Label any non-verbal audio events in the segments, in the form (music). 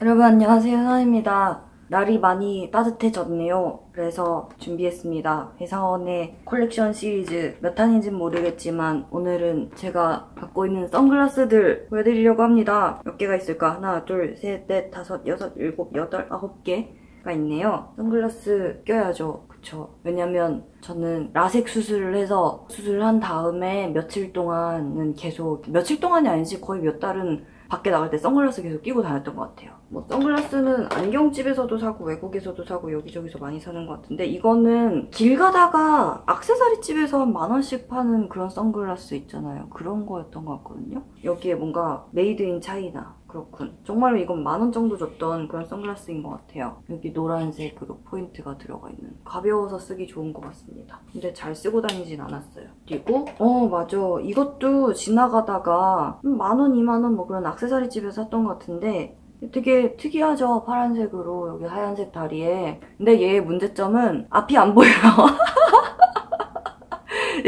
여러분 안녕하세요 선입니다. 날이 많이 따뜻해졌네요. 그래서 준비했습니다. 회사원의 콜렉션 시리즈 몇 탄인진 모르겠지만 오늘은 제가 갖고 있는 선글라스들 보여드리려고 합니다. 몇 개가 있을까? 하나, 둘, 셋, 넷, 다섯, 여섯, 일곱, 여덟, 아홉 개가 있네요. 선글라스 껴야죠. 그쵸. 왜냐면 저는 라섹 수술을 해서 수술을 한 다음에 며칠 동안은 계속 며칠 동안이 아니지 거의 몇 달은 밖에 나갈 때 선글라스 계속 끼고 다녔던 것 같아요. 뭐 선글라스는 안경집에서도 사고 외국에서도 사고 여기저기서 많이 사는 것 같은데 이거는 길 가다가 악세사리 집에서 한 만 원씩 파는 그런 선글라스 있잖아요. 그런 거였던 것 같거든요. 여기에 뭔가 메이드 인 차이나 그렇군. 정말로 이건 만 원 정도 줬던 그런 선글라스인 것 같아요. 여기 노란색으로 포인트가 들어가 있는 가벼워서 쓰기 좋은 것 같습니다. 근데 잘 쓰고 다니진 않았어요. 그리고 어 맞아 이것도 지나가다가 만 원, 이만 원 뭐 그런 악세사리 집에서 샀던 것 같은데 되게 특이하죠 파란색으로 여기 하얀색 다리에 근데 얘의 문제점은 앞이 안 보여요 (laughs)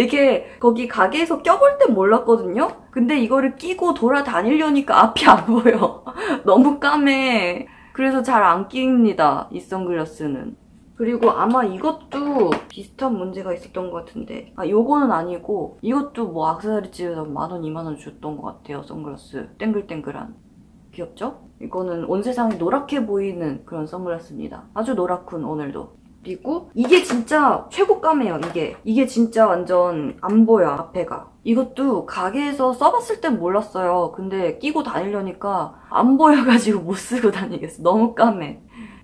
이게 거기 가게에서 껴볼 땐 몰랐거든요? 근데 이거를 끼고 돌아다니려니까 앞이 안 보여. (laughs) 너무 까매. 그래서 잘 안 끼입니다. 이 선글라스는. 그리고 아마 이것도 비슷한 문제가 있었던 것 같은데 아 요거는 아니고 이것도 뭐 악세사리 집에서 만원, 이만원 줬던 것 같아요. 선글라스. 땡글땡글한. 귀엽죠? 이거는 온 세상이 노랗게 보이는 그런 선글라스입니다. 아주 노랗군 오늘도. 그리고 이게 진짜 최고감이에요 이게 이게 진짜 완전 안 보여 앞에가 이것도 가게에서 써봤을 땐 몰랐어요 근데 끼고 다니려니까 안 보여가지고 못 쓰고 다니겠어 너무 까매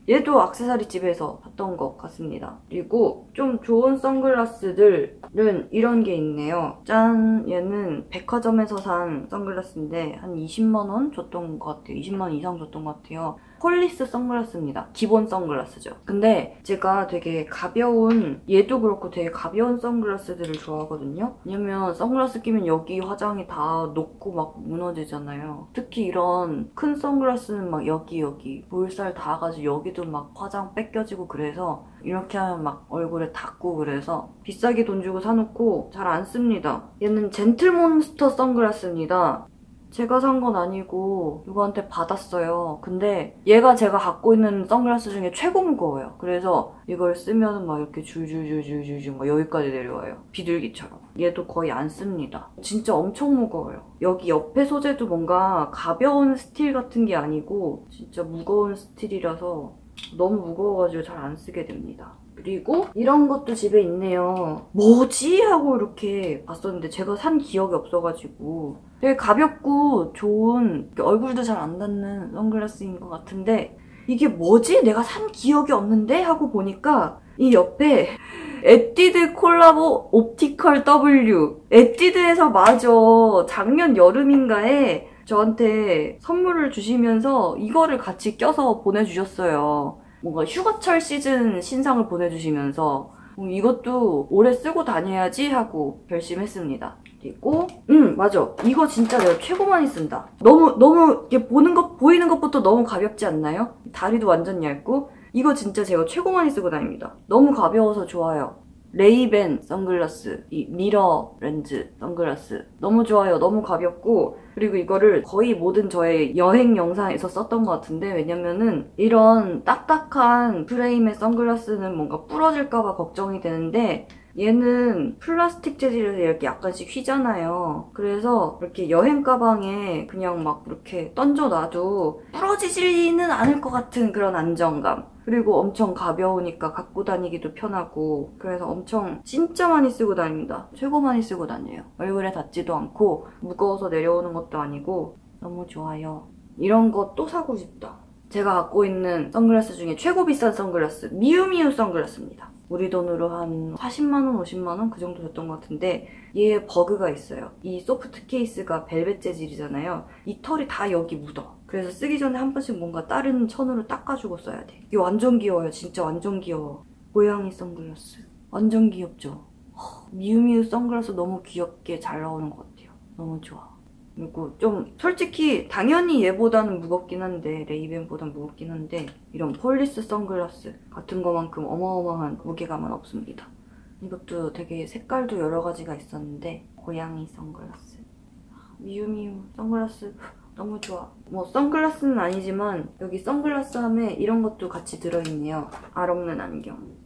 얘도 악세사리 집에서 샀던 것 같습니다. 그리고 좀 좋은 선글라스들은 이런 게 있네요. 짠! 얘는 백화점에서 산 선글라스인데 한 20만원 줬던 것 같아요. 20만원 이상 줬던 것 같아요. 폴리스 선글라스입니다. 기본 선글라스죠. 근데 제가 되게 가벼운 얘도 그렇고 되게 가벼운 선글라스들을 좋아하거든요. 왜냐면 선글라스 끼면 여기 화장이 다 녹고 막 무너지잖아요. 특히 이런 큰 선글라스는 막 여기 여기 볼살 닿아가지고 여기도 막 화장 뺏겨지고 그래서 이렇게 하면 막 얼굴에 닿고 그래서 비싸게 돈 주고 사놓고 잘 안 씁니다. 얘는 젠틀몬스터 선글라스입니다. 제가 산 건 아니고 누구한테 받았어요. 근데 얘가 제가 갖고 있는 선글라스 중에 최고 무거워요. 그래서 이걸 쓰면 막 이렇게 줄줄줄줄줄 막 여기까지 내려와요. 비둘기처럼. 얘도 거의 안 씁니다. 진짜 엄청 무거워요. 여기 옆에 소재도 뭔가 가벼운 스틸 같은 게 아니고 진짜 무거운 스틸이라서 너무 무거워가지고 잘 안 쓰게 됩니다. 그리고 이런 것도 집에 있네요. 뭐지? 하고 이렇게 봤었는데 제가 산 기억이 없어가지고 되게 가볍고 좋은 얼굴도 잘 안 닿는 선글라스인 것 같은데 이게 뭐지? 내가 산 기억이 없는데? 하고 보니까 이 옆에 에뛰드 콜라보 옵티컬 W 에뛰드에서 맞아 작년 여름인가에 저한테 선물을 주시면서 이거를 같이 껴서 보내주셨어요. 뭔가 휴가철 시즌 신상을 보내주시면서 음, 이것도 오래 쓰고 다녀야지 하고 결심했습니다. 그리고 음 맞아 이거 진짜 내가 최고 많이 쓴다. 너무 너무 이게 보는 것 보이는 것부터 너무 가볍지 않나요? 다리도 완전 얇고 이거 진짜 제가 최고 많이 쓰고 다닙니다. 너무 가벼워서 좋아요. 레이벤 선글라스, 이 미러 렌즈 선글라스 너무 좋아요. 너무 가볍고 그리고 이거를 거의 모든 저의 여행 영상에서 썼던 것 같은데 왜냐면은 이런 딱딱한 프레임의 선글라스는 뭔가 부러질까봐 걱정이 되는데 얘는 플라스틱 재질에서 이렇게 약간씩 휘잖아요. 그래서 이렇게 여행 가방에 그냥 막 이렇게 던져놔도 부러지지는 않을 것 같은 그런 안정감. 그리고 엄청 가벼우니까 갖고 다니기도 편하고 그래서 엄청 진짜 많이 쓰고 다닙니다. 최고 많이 쓰고 다녀요. 얼굴에 닿지도 않고 무거워서 내려오는 것도 아니고 너무 좋아요. 이런 거 또 사고 싶다. 제가 갖고 있는 선글라스 중에 최고 비싼 선글라스 미우미우 선글라스입니다. 우리 돈으로 한 40만원, 50만원 그 정도 됐던 것 같은데 얘에 버그가 있어요. 이 소프트 케이스가 벨벳 재질이잖아요. 이 털이 다 여기 묻어. 그래서 쓰기 전에 한 번씩 뭔가 다른 천으로 닦아주고 써야 돼. 이게 완전 귀여워요. 진짜 완전 귀여워. 고양이 선글라스. 완전 귀엽죠? 미우미우 선글라스 너무 귀엽게 잘 나오는 것 같아요. 너무 좋아. 그리고 좀 솔직히 당연히 얘보다는 무겁긴 한데 레이벤보단 무겁긴 한데 이런 폴리스 선글라스 같은 거만큼 어마어마한 무게감은 없습니다. 이것도 되게 색깔도 여러 가지가 있었는데 고양이 선글라스 미우미우 선글라스 너무 좋아. 뭐 선글라스는 아니지만 여기 선글라스 함에 이런 것도 같이 들어있네요. 알 없는 안경.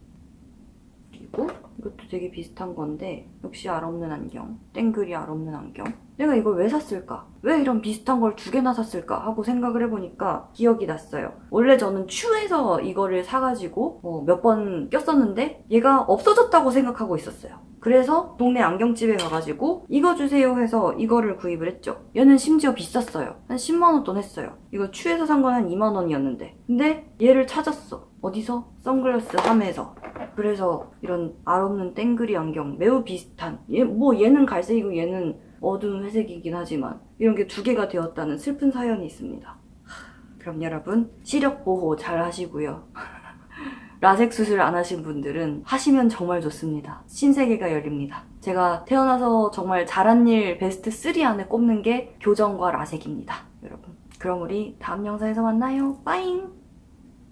그리고 이것도 되게 비슷한 건데 역시 알 없는 안경. 땡글이 알 없는 안경. 내가 이걸 왜 샀을까? 왜 이런 비슷한 걸 두 개나 샀을까? 하고 생각을 해보니까 기억이 났어요. 원래 저는 추에서 이거를 사가지고 뭐 몇 번 꼈었는데 얘가 없어졌다고 생각하고 있었어요. 그래서 동네 안경집에 가가지고 이거 주세요 해서 이거를 구입을 했죠. 얘는 심지어 비쌌어요. 한 10만원 돈 했어요. 이거 추에서 산 건 한 2만원이었는데. 근데 얘를 찾았어. 어디서? 선글라스 함에서. 그래서 이런 알 없는 땡그리 안경 매우 비슷한 얘, 뭐 얘는 갈색이고 얘는 어두운 회색이긴 하지만 이런 게 두 개가 되었다는 슬픈 사연이 있습니다. 하, 그럼 여러분 시력 보호 잘 하시고요. (laughs) 라섹 수술 안 하신 분들은 하시면 정말 좋습니다. 신세계가 열립니다. 제가 태어나서 정말 잘한 일 베스트 3 안에 꼽는 게 교정과 라섹입니다. 여러분. 그럼 우리 다음 영상에서 만나요. 빠잉!